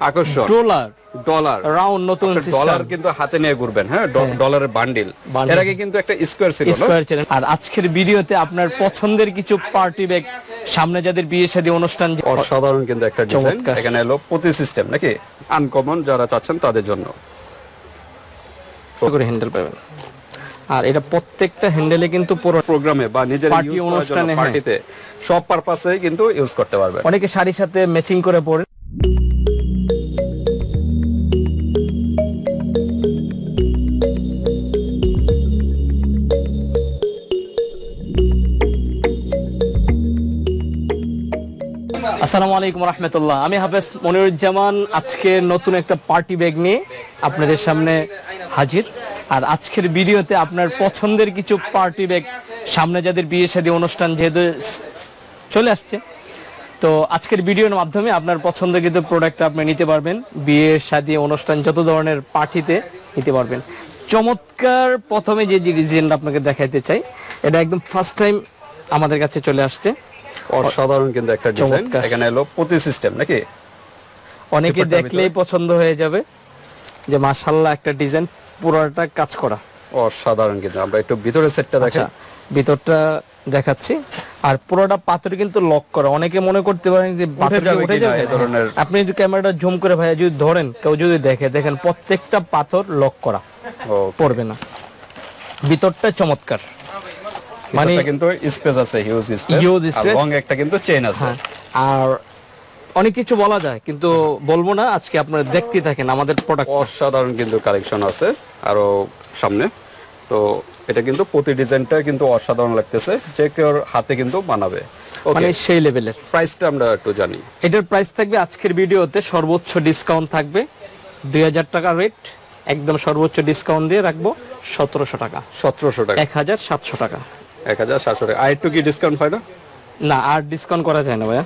আকর্ষণ। Dollar. Dollar. Round নতুন dollar কিন্তু হাতে নিয়ে ঘুরবেন হ্যাঁ? ডলারের বান্ডিল এর আগে কিন্তু একটা স্কোয়ার ছিল স্কোয়ার চ্যানেল আর আজকের ভিডিওতে আপনার পছন্দের কিছু পার্টি ব্যাগ সামনে যাদের বিয়ে শাদী অনুষ্ঠান অসাধারণ কিন্তু একটা ডিজাইন এখানে এলো প্রতি সিস্টেম নাকি? আনকমন যারা চাচ্ছেন তাদের জন্য। করে হ্যান্ডেল পাবেন। আর এটা প্রত্যেকটা হ্যান্ডেলে কিন্তু পুরো প্রোগ্রামে বা নিজের জন্য অনুষ্ঠানে, হ্যাঁ। পার্টিতে সব পারপাসে কিন্তু ইউজ করতে পারবেন। অনেকে শাড়ির সাথে ম্যাচিং করে পরে আসসালামু আলাইকুম রহমতুল্লাহ। আমি হাফেজ মনিরুজ্জামান, আজকে নতুন একটা পার্টি ব্যাগ নিয়ে আপনাদের সামনে হাজির। আর আজকের ভিডিওতে আপনার পছন্দের কিছু পার্টি ব্যাগ, সামনে যাদের বিয়ে শাদী অনুষ্ঠান যেহেতু চলে আসছে। তো আজকের ভিডিওর মাধ্যমে আপনার পছন্দের কিন্তু প্রোডাক্ট আপনি নিতে পারবেন, বিয়ে শাদী অনুষ্ঠান যত ধরনের পার্টিতে নিতে পারবেন। চমৎকার প্রথমে যে ডিজাইনটা আপনাকে দেখাইতে চাই, এটা একদম ফার্স্ট টাইম আমাদের কাছে চলে আসছে। অসাধারণ কিন্তু একটা ডিজাইন এখানে এলো প্রতি সিস্টেম নাকি? অনেকে দেখলেই পছন্দ হয়ে যাবে যে মাশাল্লাহ একটা ডিজাইন পুরোটা কাজ করা। অসাধারণ কিন্তু। আমরা একটু ভিতরে সেটটা আচ্ছা ভিতরটা দেখাচ্ছি। আর পুরোটা পাথর কিন্তু লক করা। অনেকে মনে করতে পারেন যে উঠে যাবে ধরনের- আপনি যদি ক্যামেরাটা জুম করে ভাইয়া যদি ধরেন কেউ যদি দেখে দেখেন প্রত্যেকটা পাথর লক করা। পড়বে না। ভিতরটা চমৎকার। মানে কিন্তু স্পেস আছে হিউজ স্পেস লং একটা কিন্তু চেইন আছে। হ্যাঁ, আর অনেক কিছু বলা যায় কিন্তু বলব না আজকে আপনারা দেখতে থাকেন আমাদের প্রোডাক্ট অসাধারণ কিন্তু কালেকশন আছে আরও সামনে। তো এটা কিন্তু প্রতি ডিজাইনটা কিন্তু অসাধারণ লাগতেছে যে কেউ হাতে কিন্তু বানাবে। মানে সেই লেভেলের প্রাইসটা আমরা একটু জানি। এটার প্রাইস থাকবে আজকের ভিডিওতে সর্বোচ্চ ডিসকাউন্ট থাকবে দুই হাজার টাকা রেট একদম সর্বোচ্চ ডিসকাউন্ট দিয়ে রাখব সতেরোশো টাকা। সতেরোশো টাকা। এক হাজার সাতশো টাকা। এক হাজার সাতশো টাকা। আর একটু কি ডিসকাউন্ট হয় না? না আর ডিসকাউন্ট করা যায় না ভাইয়া।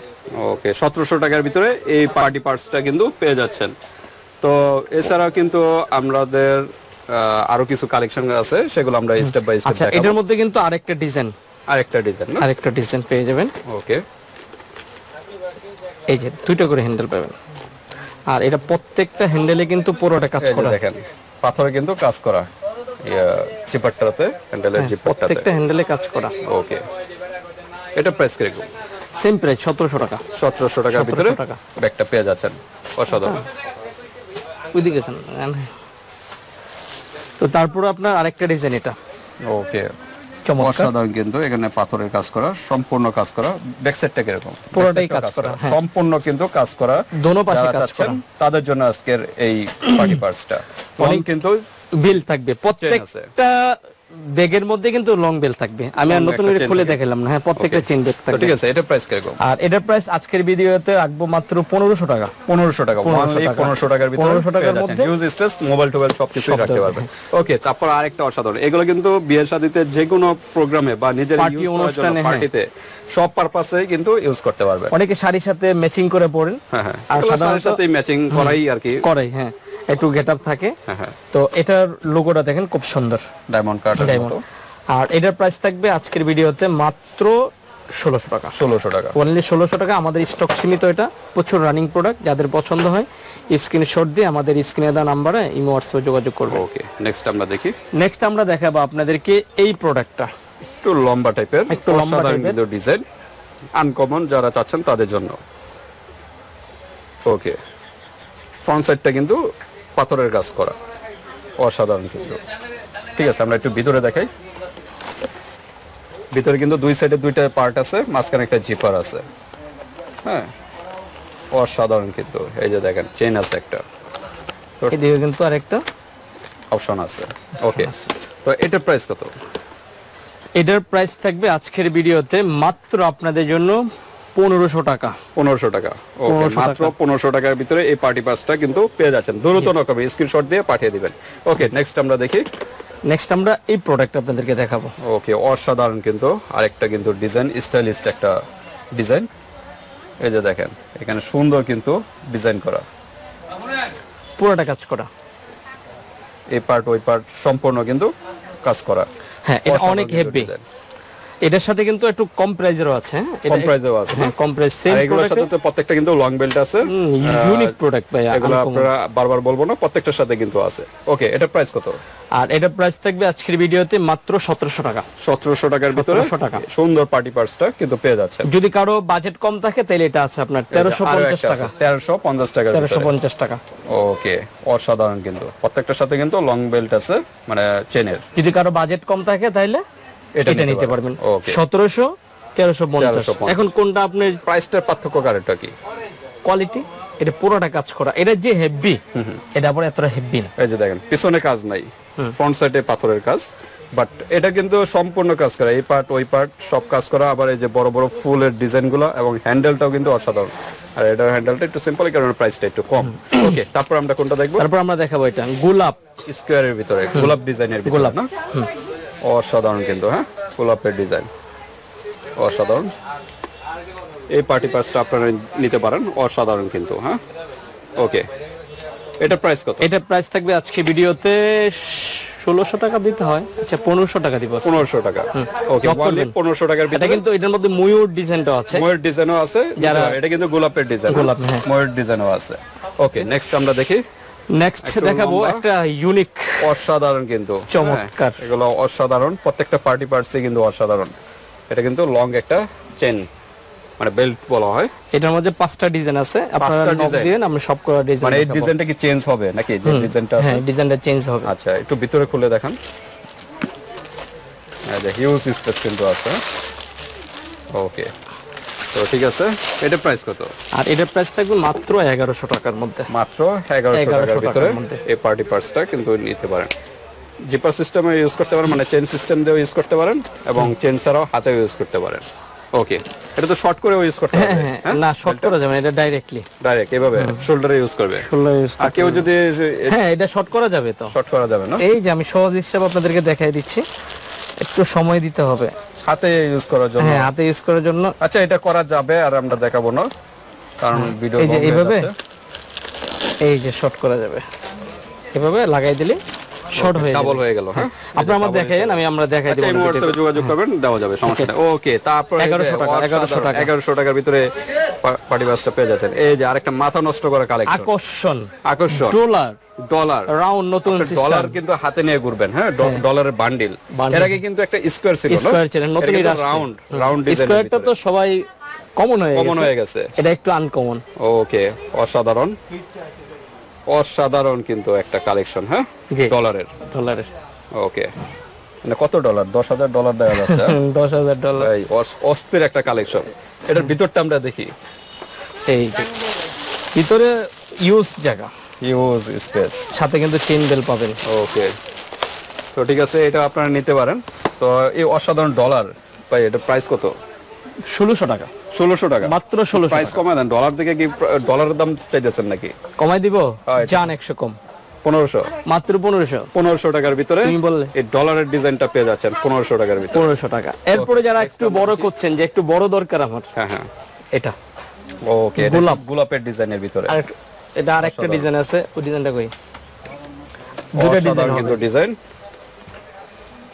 ওকে সতেরোশো টাকার ভিতরে এই পার্টি পার্টসটা কিন্তু পেয়ে যাচ্ছেন। তো এছাড়াও কিন্তু আমাদের আরও কিছু কালেকশন আছে সেগুলো আমরা স্টেপ বাই আচ্ছা এটার মধ্যে কিন্তু আরেকটা ডিজাইন আরেকটা ডিজাইন আরেকটা ডিজাইন পেয়ে যাবেন। ওকে। এই যে দুইটা করে হ্যান্ডেল পাবেন। আর এটা প্রত্যেকটা হ্যান্ডেলে কিন্তু পুরোটা কাজ করা। দেখেন পাথরে কিন্তু কাজ করা। জিপারটাতে হ্যান্ডেলের জিপারটাতে। প্রত্যেকটা হ্যান্ডেলে কাজ করা। ওকে এটা প্রাইস কীরকম? সেম প্রাইস সতেরোশো টাকা। সতেরোশো টাকার ভিতরে ব্যাগটা পেয়ে যাচ্ছেন। অসাধারণ। ওইদিকে যান তো তারপরে আপনার আরেকটা ডিজাইন এটা। ওকে অসাধারণ কিন্তু এখানে পাথরের কাজ করা সম্পূর্ণ কাজ করা। ব্যাক সাইডটা কীরকম? পুরোটাই কাজ করা, হ্যাঁ। সম্পূর্ণ কিন্তু কাজ করা। দোনো পাশে কাজ করা। তাদের জন্য আজকের এই পার্টি পার্সটা অনেক কিন্তু বিল থাকবে। প্রত্যেকটা ব্যাগের মধ্যে কিন্তু লং বেল থাকবে। আমি আর নতুন করে খুলে। দেখালাম না হ্যাঁ প্রত্যেকটা চেন ব্যাগ থাকবে ঠিক আছে এটা প্রাইস কীরকম? আর এটার প্রাইস আজকের ভিডিওতে রাখব মাত্র পনেরোশো টাকা। পনেরোশো টাকা 1500 অনলি টাকা। পনেরোশো টাকার ভিতরে 1500 টাকার মধ্যে ইউজ স্পেস মোবাইল টোবাইল সবকিছু সব রাখতে ধরনের। পারবেন। ওকে তারপর আরেকটা অসাধারণ। এগুলো কিন্তু বিয়ের শাদিতে যে কোনো প্রোগ্রামে বা নিজের ইউজ করার জন্য অনুষ্ঠানে, হ্যাঁ। পার্টিতে সব পারপাসে কিন্তু ইউজ করতে পারবে অনেকে শাড়ির সাথে ম্যাচিং করে পরেন। হ্যাঁ হ্যাঁ। আর সাধারণত সাথে ম্যাচিং করাই আর কি। করে হ্যাঁ। একটু গেট আপ থাকে। হ্যাঁ হ্যাঁ। তো এটার লোগোটা দেখেন খুব সুন্দর। ডায়মন্ড কার্ডের ডায়মন্ড আর এটার প্রাইস থাকবে আজকের ভিডিওতে মাত্র ষোলোশো টাকা। ষোলোশো টাকা। অনলি ষোলোশো টাকা। আমাদের স্টক সীমিত এটা। প্রচুর রানিং প্রোডাক্ট যাদের পছন্দ হয় স্ক্রিনশট দিয়ে আমাদের স্ক্রিনে দেওয়া নাম্বারে ইমো হোয়াটসঅ্যাপে যোগাযোগ করবে। ওকে নেক্সট আমরা দেখি। নেক্সট আমরা দেখাবো আপনাদেরকে এই প্রোডাক্টটা একটু লম্বা টাইপের একটু লম্বা। কিন্তু ডিজাইন আনকমন যারা চাচ্ছেন তাদের জন্য। ওকে ফ্রন্ট সাইডটা কিন্তু পাথরের কাজ করা। অসাধারণ কিন্তু। ঠিক আছে আমরা একটু ভিতরে দেখাই। ভিতরে কিন্তু দুই সাইডে দুইটা পার্ট আছে মাঝখানে একটা জিপার আছে। হ্যাঁ অসাধারণ কিন্তু। এই যে দেখেন চেন আছে একটা। এদিকে কিন্তু আরেকটা। অপশন আছে। ওকে তো এটার প্রাইস কত? এটার প্রাইস থাকবে আজকের ভিডিওতে মাত্র আপনাদের জন্য পনেরোশো টাকা। পনেরোশো টাকা। ওকে মাত্র পনেরোশো টাকার ভিতরে এই পার্টি পাসটা কিন্তু পেয়ে যাচ্ছেন। দ্রুত নকবে স্ক্রিনশট দিয়ে পাঠিয়ে দিবেন। ওকে নেক্সট আমরা দেখি। নেক্সট আমরা এই প্রোডাক্ট আপনাদেরকে দেখাবো। ওকে অসাধারণ কিন্তু। আরেকটা কিন্তু ডিজাইন স্টাইলিস্ট একটা ডিজাইন এই যে দেখেন এখানে সুন্দর কিন্তু ডিজাইন করা। পুরোটা কাজ করা। এই পার্ট ওই পার্ট সম্পূর্ণ কিন্তু কাজ করা। হ্যাঁ এটা অনেক হেভি। এটার সাথে কিন্তু একটু কম প্রাইজেরও আছে হ্যাঁ? কম প্রাইসেও আছে। হ্যাঁ কম প্রাইস সেম এগুলোর সাথে তো প্রত্যেকটা কিন্তু লং বেল্ট আছে। ইউনিক প্রোডাক্ট ভাই এগুলো আপনারা বারবার বলব না প্রত্যেকটার সাথে কিন্তু আছে। ওকে এটা প্রাইস কত? আর এটা প্রাইস থাকবে আজকের ভিডিওতে মাত্র সতেরোশো টাকা। সতেরোশো টাকার ভিতরে 1700 টাকা। সুন্দর পার্টি পার্সটা কিন্তু পেয়ে যাচ্ছে যদি কারও বাজেট কম থাকে তাহলে এটা আছে আপনার তেরোশো পঞ্চাশ টাকা। তেরোশো পঞ্চাশ টাকা তেরোশো পঞ্চাশ টাকা। ওকে অসাধারণ কিন্তু। প্রত্যেকটার সাথে কিন্তু লং বেল্ট আছে মানে চেনের যদি কারও বাজেট কম থাকে তাহলে? এটা এটা নিতে পারবেন। সতেরোশো তেরোশো পঞ্চাশ। এখন কোনটা আপনার প্রাইসটার পার্থক্য কারেন্টটা কি? কোয়ালিটি এটা পুরোটা কাজ করা। এটা যে হেভি এটা আবার এতটা হেভি না। এই যে দেখেন পিছনে কাজ নাই। ফ্রন্ট সাইডে পাথরের কাজ। বাট এটা কিন্তু সম্পূর্ণ কাজ করা। এই পার্ট ওই পার্ট সব কাজ করা। আবার এই যে বড় বড় ফুলের ডিজাইনগুলো এবং হ্যান্ডেলটাও কিন্তু অসাধারণ। আর এটার হ্যান্ডেলটা একটু সিম্পল কারণ প্রাইসটা একটু কম। ওকে তারপর আমরা কোনটা দেখব? তারপর আমরা দেখাবো এটা। গোলাপ। স্কোয়ারের ভিতরে গোলাপ ডিজাইনের গোলাপ। না? অসাধারণ কিন্তু হ্যাঁ? গোলাপের ডিজাইন অসাধারণ। এই পার্টি পাসটা আপনারা নিতে পারেন অসাধারণ কিন্তু হ্যাঁ? ওকে এটা প্রাইস কত? এটা প্রাইস থাকবে আজকে ভিডিওতে ষোলোশো টাকা দিতে হয় আচ্ছা পনেরোশো টাকা দিব পনেরোশো টাকা। ওকে পনেরোশো টাকার এটা কিন্তু এটার মধ্যে ময়ূর ডিজাইনটা আছে। ময়ূর ডিজাইনও আছে যারা- এটা কিন্তু গোলাপের ডিজাইন গোলাপ, হ্যাঁ। ময়ূর ডিজাইনও আছে। ওকে নেক্সট আমরা দেখি। নেক্সট দেখাবো একটা ইউনিক অসাধারণ কিন্তু। চমৎকার। হ্যাঁ, এগুলো অসাধারণ। প্রত্যেকটা পার্টি পার্টসে কিন্তু অসাধারণ। এটা কিন্তু লং একটা চেন মানে বেল্ট বলা হয়। এটার মধ্যে পাঁচটা ডিজাইন আছে। আপনারা নক? দিবেন আমরা সব করা ডিজাইন মানে এই ডিজাইনটা কি চেঞ্জ হবে নাকি? যে ডিজাইনটা আছে হ্যাঁ ডিজাইনটা চেঞ্জ হবে। আচ্ছা একটু ভিতরে খুলে দেখান। হিউজ স্পেস কিন্তু আছে। ওকে তো ঠিক আছে এটা প্রাইস কত? আর এটার প্রাইস থাকবে মাত্র এগারোশো টাকার মধ্যে। মাত্র এগারোশো টাকার ভিতরে। এই পার্টি পার্সটা কিন্তু নিতে পারেন। জিপার সিস্টেমে ইউজ করতে পারেন মানে চেন সিস্টেম দিয়েও ইউজ করতে পারেন এবং চেন ছাড়াও হাতেও ইউজ করতে পারেন। ওকে এটা তো শর্ট করেও ইউজ করতে পারবে হ্যাঁ না শর্ট করা যাবে এটা ডাইরেক্টলি ডাইরেক্ট এভাবে শোল্ডারে ইউজ করবে। ইউজ আর কেউ যদি হ্যাঁ এটা শর্ট করা যাবে তো। শর্ট করা যাবে না? এই যে আমি সহজ হিসাবে আপনাদেরকে দেখাই দিচ্ছি একটু সময় দিতে হবে। হাতে ইউজ করার জন্য। হ্যাঁ হাতে ইউজ করার জন্য। আচ্ছা এটা করা যাবে আর আমরা দেখাবো না কারণ ভিডিও এই যে এইভাবে এই যে শর্ট করা যাবে। এভাবে লাগাই দিলে। শর্ট হয়ে ডাবল হয়ে গেল হ্যাঁ? আপনি আমার দেখাইন আমি আমরা দেখাই আচ্ছা দেবো যোগাযোগ করবেন? দেওয়া যাবে সমস্যা ওকে তারপর 1100 টাকা, 1100 টাকা। এগারোশো টাকার ভিতরে পার্টি বাসটা পেয়ে যাচ্ছেন। এই যে আরেকটা মাথা নষ্ট করা কালেকশন আকর্ষণ। আকর্ষণ। ডলার ডলার রাউন্ড নতুন ডলার কিন্তু হাতে নিয়ে ঘুরবেন হ্যাঁ? ডলারের বান্ডিল এর আগে কিন্তু একটা স্কোয়ার ছিল স্কোয়ার ছিল নতুন রাউন্ড রাউন্ড স্কোয়ারটা তো সবাই কমন হয়ে কমন হয়ে গেছে। এটা একটু আনকমন ওকে অসাধারণ। অসাধারণ কিন্তু একটা কালেকশন হ্যাঁ? ডলারের ডলারের ওকে মানে কত ডলার দশ হাজার ডলার দেওয়া যাচ্ছে? দশ হাজার ডলার অস্থির একটা কালেকশন এটার ভিতরটা আমরা দেখি। এই ভিতরে ইউজ জায়গা। ইউজ স্পেস সাথে কিন্তু চেন বেল পাবেন। ওকে তো ঠিক আছে এটা আপনারা নিতে পারেন। তো এই অসাধারণ ডলার ভাই এটা প্রাইস কত? ষোলোশো টাকা। ষোলোশো টাকা। মাত্র ষোলোশো প্রাইস কমায় দেন ডলার থেকে কি ডলারের দাম চাইতেছেন নাকি? কমাই দিব? যান একশো কম। পনেরোশো। মাত্র পনেরোশো। পনেরোশো টাকার ভিতরে তুমি বললে। এই ডলারের ডিজাইনটা পেয়ে যাচ্ছেন পনেরোশো টাকার ভিতরে। পনেরোশো টাকা। এরপরে যারা একটু বড় করছেন যে একটু বড় দরকার আমার হ্যাঁ হ্যাঁ। এটা। ওকে গোলাপ। গোলাপের ডিজাইনের ভিতরে। আর এটা আর একটা ডিজাইন আছে ওই ডিজাইনটা কই? দুটো ডিজাইন কিন্তু ডিজাইন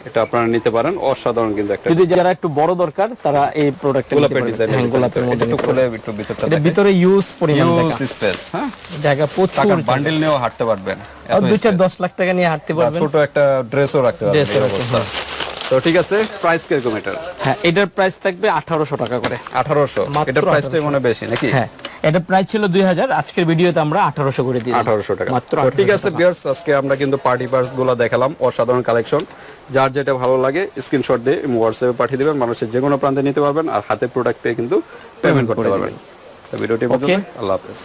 এটা আপনারা নিতে পারেন। অসাধারণ কিন্তু একটা যদি যারা একটু বড় দরকার তারা এই প্রোডাক্টটা গোলাপের ডিজাইন হ্যাঁ গোলাপের মধ্যে একটু খুলে একটু ভিতরটা পারেন। এটা ভিতরে ইউজ পরিমাণ ইউজ স্পেস হ্যাঁ? জায়গা প্রচুর টাকা। বান্ডিল নিয়েও হাঁটতে পারবেন। আর এত দুই চার space। দশ লাখ টাকা নিয়ে হাঁটতে পারবেন। ছোট একটা ড্রেসও রাখতে পারবেন Dress ও এই রাখতে তো ঠিক আছে প্রাইস কীরকম এটা হ্যাঁ এটার প্রাইস থাকবে আঠারোশো টাকা করে। আঠারোশো? মাত্র এটার প্রাইসটাই মনে বেশি নাকি? হ্যাঁ। এটা প্রাইস ছিল দুই হাজার আজকের ভিডিওতে আমরা আঠারোশো করে দিই আঠারোশো টাকা। মাত্র ঠিক আছে বিয়ার্স আজকে আমরা কিন্তু পার্টি পার্সগুলো দেখালাম অসাধারণ কালেকশন যার যেটা ভালো লাগে স্ক্রিনশট দিয়ে হোয়াটসঅ্যাপে পাঠিয়ে দেবেন মানুষের যে কোনো প্রান্তে নিতে পারবেন আর হাতে প্রোডাক্ট পেয়ে কিন্তু পেমেন্ট করতে পারবেন। তো ভিডিওটি আল্লাহ হাফেজ।